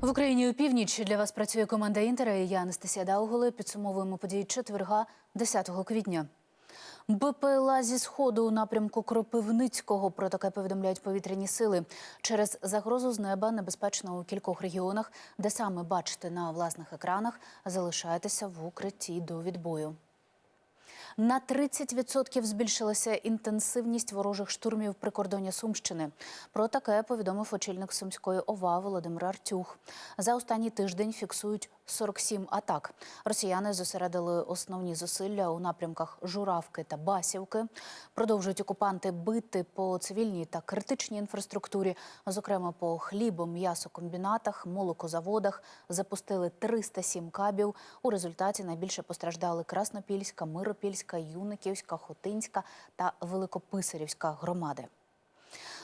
В Україні у північ для вас працює команда Інтера. і Я Анастасія Дауголи. Підсумовуємо події четверга, 10 квітня. БПЛА зі сходу у напрямку Кропивницького про таке повідомляють повітряні сили. Через загрозу з неба небезпечно у кількох регіонах, де саме бачите на власних екранах, залишайтеся в укритті до відбою. На 30% збільшилася інтенсивність ворожих штурмів прикордоння Сумщини. Про таке повідомив очільник Сумської ОВА Володимир Артюх. За останній тиждень фіксують 47 атак. Росіяни зосередили основні зусилля у напрямках Журавки та Басівки. Продовжують окупанти бити по цивільній та критичній інфраструктурі, зокрема по хлібо, м'ясокомбінатах, молокозаводах. Запустили 307 кабів. У результаті найбільше постраждали Краснопільська, Миропільська, Юниківська, Хотинська та Великописарівська громади.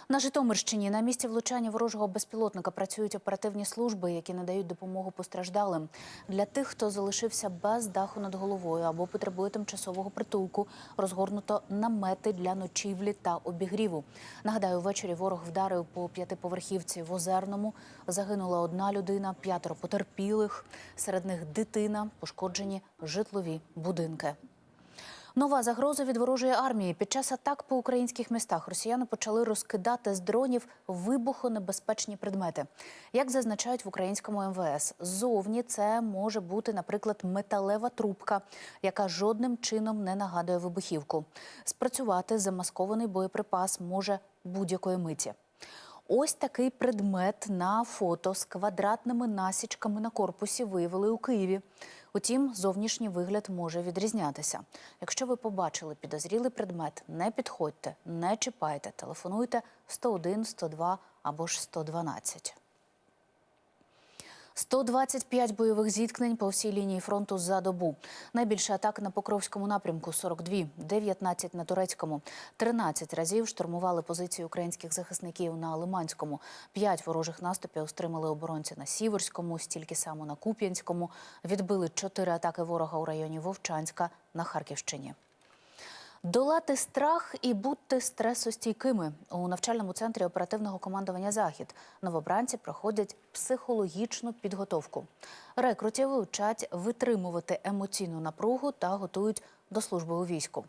На Житомирщині на місці влучання ворожого безпілотника працюють оперативні служби, які надають допомогу постраждалим. Для тих, хто залишився без даху над головою або потребує тимчасового притулку, розгорнуто намети для ночівлі та обігріву. Нагадаю, ввечері ворог вдарив по п'ятиповерхівці в Озерному. Загинула одна людина, п'ятеро потерпілих. Серед них дитина, пошкоджені житлові будинки. Нова загроза від ворожої армії. Під час атак по українських містах росіяни почали розкидати з дронів вибухонебезпечні предмети. Як зазначають в українському МВС, ззовні це може бути, наприклад, металева трубка, яка жодним чином не нагадує вибухівку. Спрацювати замаскований боєприпас може будь-якої миті. Ось такий предмет на фото з квадратними насічками на корпусі виявили у Києві. Утім, зовнішній вигляд може відрізнятися. Якщо ви побачили підозрілий предмет, не підходьте, не чіпайте, телефонуйте 101, 102 або ж 112. 125 бойових зіткнень по всій лінії фронту за добу. Найбільше атак на Покровському напрямку 42, 19 на Турецькому. 13 разів штурмували позиції українських захисників на Лиманському. 5 ворожих наступів стримали оборонці на Сіверському, стільки само на Куп'янському. Відбили 4 атаки ворога у районі Вовчанська на Харківщині. Долати страх і бути стресостійкими у навчальному центрі оперативного командування Захід новобранці проходять психологічну підготовку. Рекрутів вчать витримувати емоційну напругу та готують до служби у війську.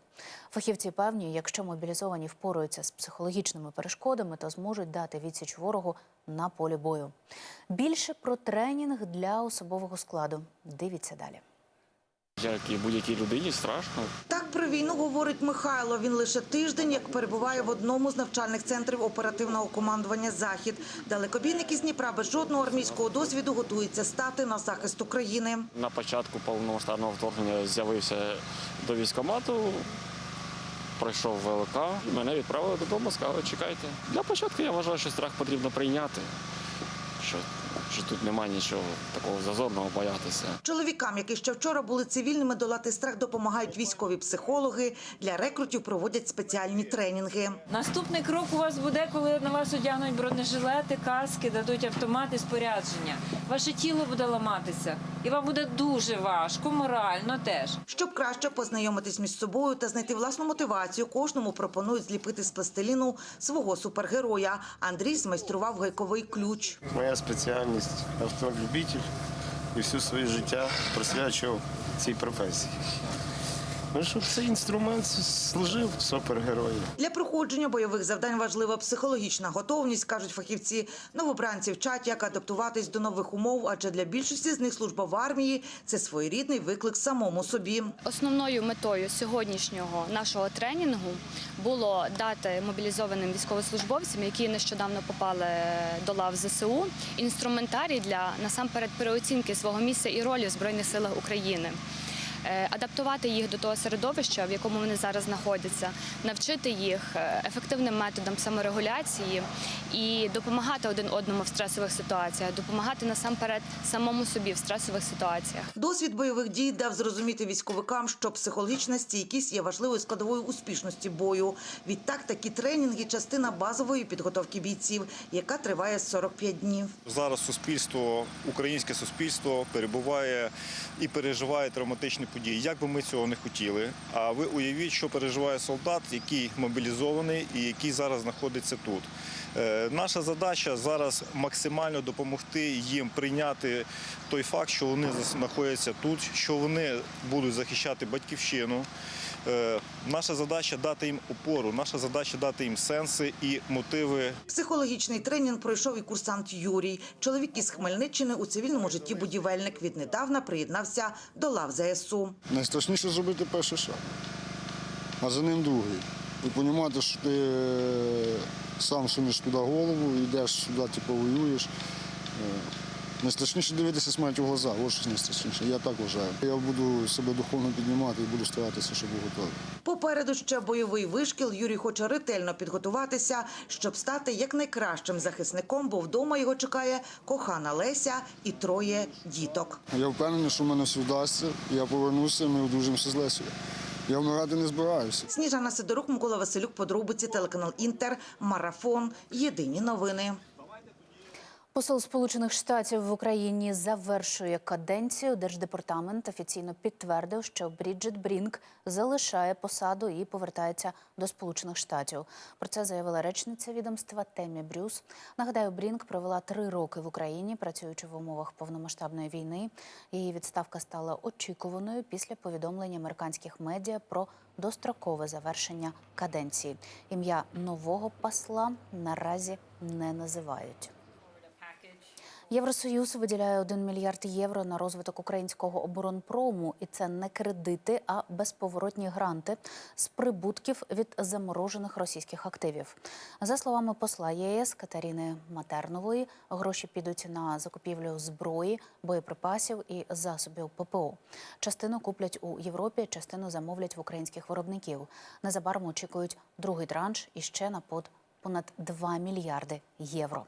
Фахівці певні, якщо мобілізовані впораються з психологічними перешкодами, то зможуть дати відсіч ворогу на полі бою. Більше про тренінг для особового складу. Дивіться далі. Як і будь-якій людині страшно. Про війну говорить Михайло. Він лише тиждень, як перебуває в одному з навчальних центрів оперативного командування Захід. Далекобійник із Дніпра без жодного армійського досвіду готується стати на захист України. На початку повномасштабного вторгнення з'явився до військкомату, пройшов ВЛК, мене відправили додому, сказали, чекайте. Для початку я вважаю, що страх потрібно прийняти, що, що тут немає нічого такого зазорного боятися. Чоловікам, які ще вчора були цивільними, долати страх допомагають військові психологи. Для рекрутів проводять спеціальні тренінги. Наступний крок у вас буде, коли на вас одягнуть бронежилети, каски, дадуть автомати, спорядження. Ваше тіло буде ламатися, і вам буде дуже важко, морально теж. Щоб краще познайомитись між собою та знайти власну мотивацію, кожному пропонують зліпити з пластиліну свого супергероя. Андрій змайстрував гайковий ключ. Моя спеціальність автолюбитель і всю своє життя присвячував цій професії. Ну, щоб цей інструмент служив супергерою. Для проходження бойових завдань важлива психологічна готовність, кажуть фахівці. Новобранці вчать, як адаптуватись до нових умов, адже для більшості з них служба в армії це своєрідний виклик самому собі. Основною метою сьогоднішнього нашого тренінгу було дати мобілізованим військовослужбовцям, які нещодавно попали до лав ЗСУ, інструментарій для насамперед переоцінки свого місця і ролі в Збройних силах України. Е, Адаптувати їх до того середовища, в якому вони зараз знаходяться, навчити їх е, ефективним методам саморегуляції і допомагати один одному в стресових ситуаціях, допомагати насамперед самому собі в стресових ситуаціях. Досвід бойових дій дав зрозуміти військовикам, що психологічна стійкість є важливою складовою успішності бою. Відтак такі тренінги частина базової підготовки бійців, яка триває 45 днів. Зараз суспільство, українське суспільство перебуває і переживає травматичні події, як би ми цього не хотіли. А ви уявіть, що переживає солдат, який мобілізований і який зараз знаходиться тут. Е, Наша задача зараз максимально допомогти їм прийняти той факт, що вони знаходяться тут, що вони будуть захищати батьківщину. Е, Наша задача дати їм опору, наша задача дати їм сенси і мотиви Психологічний тренінг пройшов і курсант Юрій. Чоловік із Хмельниччини у цивільному житті будівельник. Віднедавна приєднався до лав ЗСУ. Найстрашніше зробити перший шаг, а за ним другий. І розуміти, що ти е, сам сунеш туди голову, йдеш сюди, типу, воюєш. Найстрашніше дивитися смерть у глаза, ось що найстрашніше. Я так вважаю. Я буду себе духовно піднімати і буду старатися, щоб бути готовий. Попереду ще бойовий вишкіл. Юрій хоче ретельно підготуватися, щоб стати якнайкращим захисником, бо вдома його чекає кохана Леся і троє діток. Я впевнений, що в мене все вдасться. Я повернуся, ми одружимося з Лесею. Я вмирати не збираюся. Сніжана Сидорук, Микола Василюк, подробиці, телеканал Інтер, Марафон. Єдині новини. Посол Сполучених Штатів в Україні завершує каденцію. Держдепартамент офіційно підтвердив, що Бріджит Брінк залишає посаду і повертається до Сполучених Штатів. Про це заявила речниця відомства Темі Брюс. Нагадаю, Брінк провела три роки в Україні, працюючи в умовах повномасштабної війни. Її відставка стала очікуваною після повідомлення американських медіа про дострокове завершення каденції. Ім'я нового посла наразі не називають. Євросоюз виділяє 1 мільярд євро на розвиток українського оборонпрому, і це не кредити, а безповоротні гранти з прибутків від заморожених російських активів. За словами посла ЄС Катерини Матернової, гроші підуть на закупівлю зброї, боєприпасів і засобів ППО. Частину куплять у Європі, частину замовлять в українських виробників. Незабаром очікують другий транш і ще на под понад 2 мільярди євро.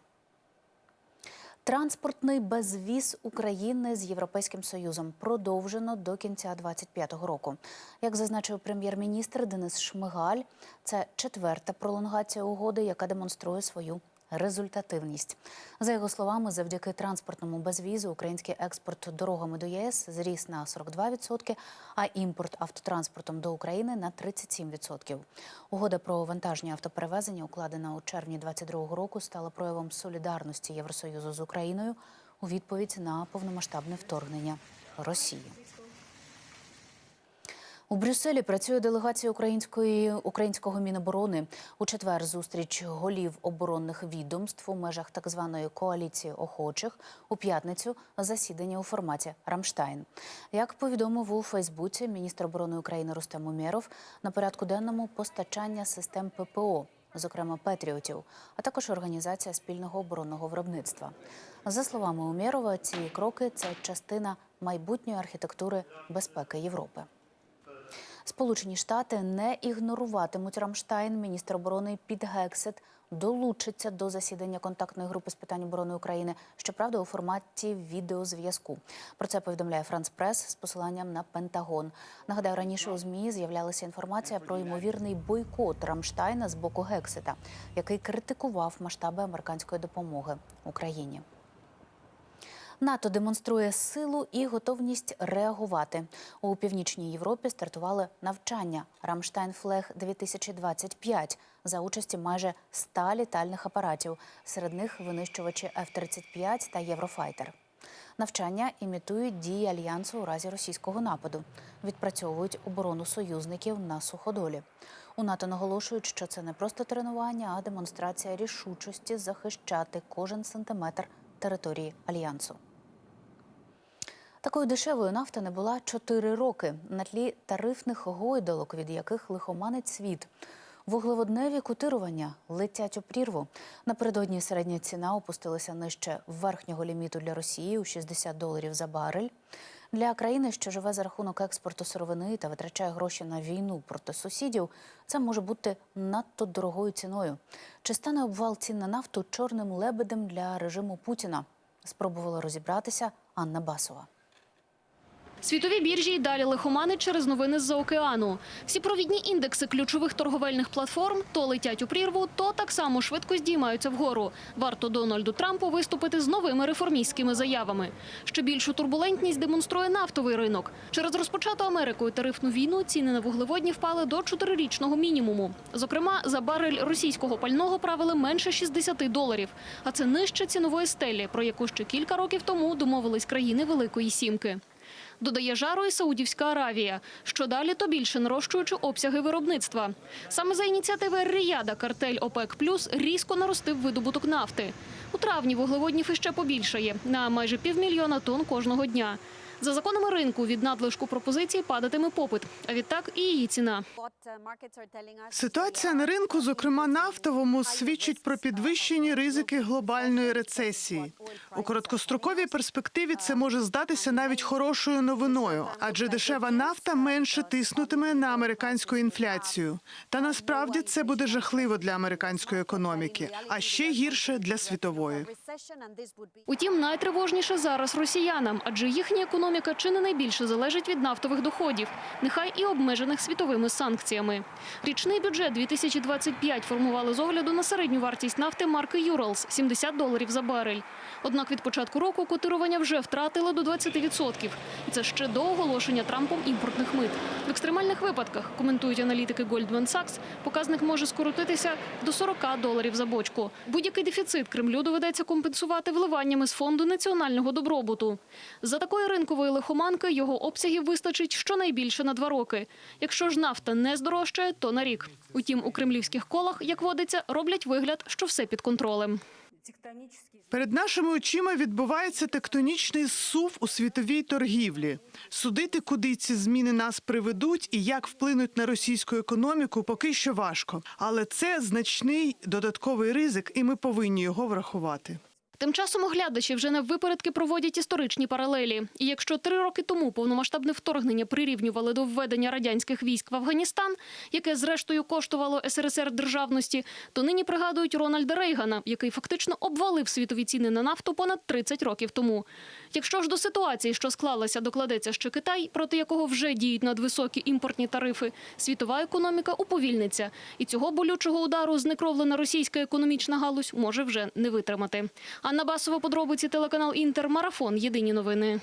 Транспортний безвіз України з Європейським Союзом продовжено до кінця 2025 року. Як зазначив прем'єр-міністр Денис Шмигаль, це четверта пролонгація угоди, яка демонструє свою результативність. За його словами, завдяки транспортному безвізу український експорт дорогами до ЄС зріс на 42%, а імпорт автотранспортом до України на 37%. Угода про вантажні автоперевезення, укладена у червні 2022 року, стала проявом солідарності Євросоюзу з Україною у відповідь на повномасштабне вторгнення Росії. У Брюсселі працює делегація української українського міноборони. У четвер зустріч голів оборонних відомств у межах так званої коаліції охочих. У п'ятницю засідання у форматі Рамштайн. Як повідомив у Фейсбуці міністр оборони України Рустем Умєров, на порядку денному постачання систем ППО. Зокрема, Петріотів, а також організація спільного оборонного виробництва. За словами Умєрова, ці кроки це частина майбутньої архітектури безпеки Європи. Сполучені Штати не ігноруватимуть Рамштайн. Міністр оборони Піт Гексет долучиться до засідання контактної групи з питань оборони України, щоправда, у форматі відеозв'язку. Про це повідомляє Франс Прес з посиланням на Пентагон. Нагадаю, раніше у змі з'являлася інформація про ймовірний бойкот Рамштайна з боку Гексета, який критикував масштаби американської допомоги Україні. НАТО демонструє силу і готовність реагувати. У північній Європі стартували навчання Рамштайн Флег 2025 за участі майже 100 літальних апаратів. Серед них винищувачі F-35 та Єврофайтер. Навчання імітують дії альянсу у разі російського нападу, відпрацьовують оборону союзників на суходолі. У НАТО наголошують, що це не просто тренування, а демонстрація рішучості захищати кожен сантиметр території альянсу. Такою дешевою нафта не була 4 роки на тлі тарифних гойдалок, від яких лихоманить світ. Вуглеводневі котирування летять у прірву. Напередодні середня ціна опустилася нижче верхнього ліміту для Росії у 60 доларів за барель. Для країни, що живе за рахунок експорту сировини та витрачає гроші на війну проти сусідів, це може бути надто дорогою ціною. Чи стане обвал цін на нафту чорним лебедем для режиму Путіна? Спробувала розібратися Анна Басова. Світові біржі й далі лихоманить через новини з-за океану. Всі провідні індекси ключових торговельних платформ то летять у прірву, то так само швидко здіймаються вгору. Варто Дональду Трампу виступити з новими реформістськими заявами. Ще більшу турбулентність демонструє нафтовий ринок. Через розпочату Америкою тарифну війну ціни на вуглеводні впали до чотирирічного мінімуму. Зокрема, за барель російського пального правили менше 60 доларів. А це нижче цінової стелі, про яку ще кілька років тому домовились країни Великої Сімки. Додає жару і Саудівська Аравія. Що далі, то більше нарощуючи обсяги виробництва. Саме за ініціативи Ріяда картель ОПЕК Плюс різко наростив видобуток нафти. У травні вуглеводнів іще побільшає на майже півмільйона тонн кожного дня. За законами ринку від надлишку пропозицій падатиме попит, а відтак і її ціна. Ситуація на ринку, зокрема нафтовому, свідчить про підвищені ризики глобальної рецесії. У короткостроковій перспективі це може здатися навіть хорошою новиною, адже дешева нафта менше тиснутиме на американську інфляцію. Та насправді це буде жахливо для американської економіки, а ще гірше для світової. Утім, найтривожніше зараз росіянам, адже їхня економіка чи не найбільше залежить від нафтових доходів, нехай і обмежених світовими санкціями. Річний бюджет 2025 формували з огляду на середню вартість нафти марки Юралс – 70 доларів за барель. Однак від початку року котирування вже втратили до 20%. І це ще до оголошення Трампом імпортних мит. В екстремальних випадках, коментують аналітики Goldman Sachs, показник може скоротитися до 40 доларів за бочку. Будь-який дефіцит Кремлю доведеться компенсувати вливаннями з фонду національного добробуту. За такої ринкової лихоманки його обсягів вистачить щонайбільше на два роки. Якщо ж нафта не здорожчає, то на рік. Утім, у кремлівських колах, як водиться, роблять вигляд, що все під контролем. Перед нашими очима відбувається тектонічний зсув у світовій торгівлі. Судити, куди ці зміни нас приведуть і як вплинуть на російську економіку, поки що важко. Але це значний додатковий ризик, і ми повинні його врахувати. Тим часом оглядачі вже на випередки проводять історичні паралелі. І якщо три роки тому повномасштабне вторгнення прирівнювали до введення радянських військ в Афганістан, яке зрештою коштувало СРСР державності, то нині пригадують Рональда Рейгана, який фактично обвалив світові ціни на нафту понад 30 років тому. Якщо ж до ситуації, що склалася, докладеться ще Китай, проти якого вже діють надвисокі імпортні тарифи, світова економіка уповільниться. І цього болючого удару знекровлена російська економічна галузь може вже не витримати. Анна Басова, подробиці, телеканал Інтер, Марафон. Єдині новини.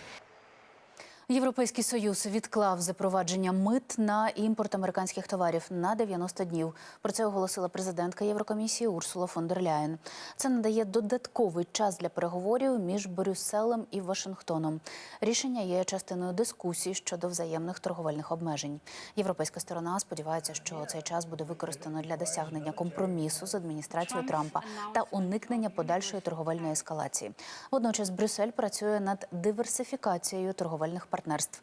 Європейський союз відклав запровадження мит на імпорт американських товарів на 90 днів. Про це оголосила президентка Єврокомісії Урсула фон дер Ляєн. Це надає додатковий час для переговорів між Брюсселем і Вашингтоном. Рішення є частиною дискусій щодо взаємних торговельних обмежень. Європейська сторона сподівається, що цей час буде використано для досягнення компромісу з адміністрацією Трампа та уникнення подальшої торговельної ескалації. Водночас Брюссель працює над диверсифікацією торговельних партнерств,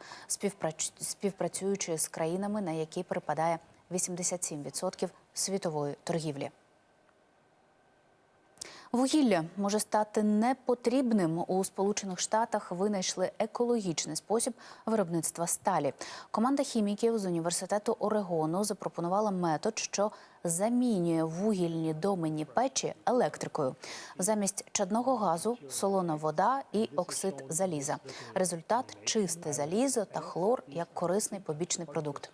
співпрацюючи з країнами, на які припадає 87% світової торгівлі. Вугілля може стати непотрібним. У Сполучених Штатах винайшли екологічний спосіб виробництва сталі. Команда хіміків з університету Орегону запропонувала метод, що замінює вугільні доменні печі електрикою. Замість чадного газу солона вода і оксид заліза. Результат чисте залізо та хлор як корисний побічний продукт.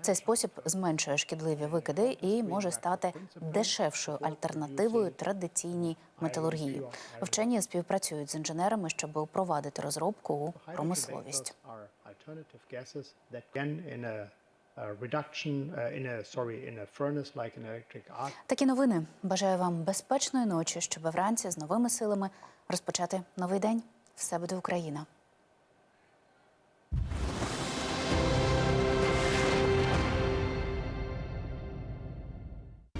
Цей спосіб зменшує шкідливі викиди і може стати дешевшою альтернативою традиційній металургії. Вчені співпрацюють з інженерами, щоб впровадити розробку у промисловість. Такі новини. Бажаю вам безпечної ночі, щоб вранці з новими силами розпочати новий день. Все буде Україна.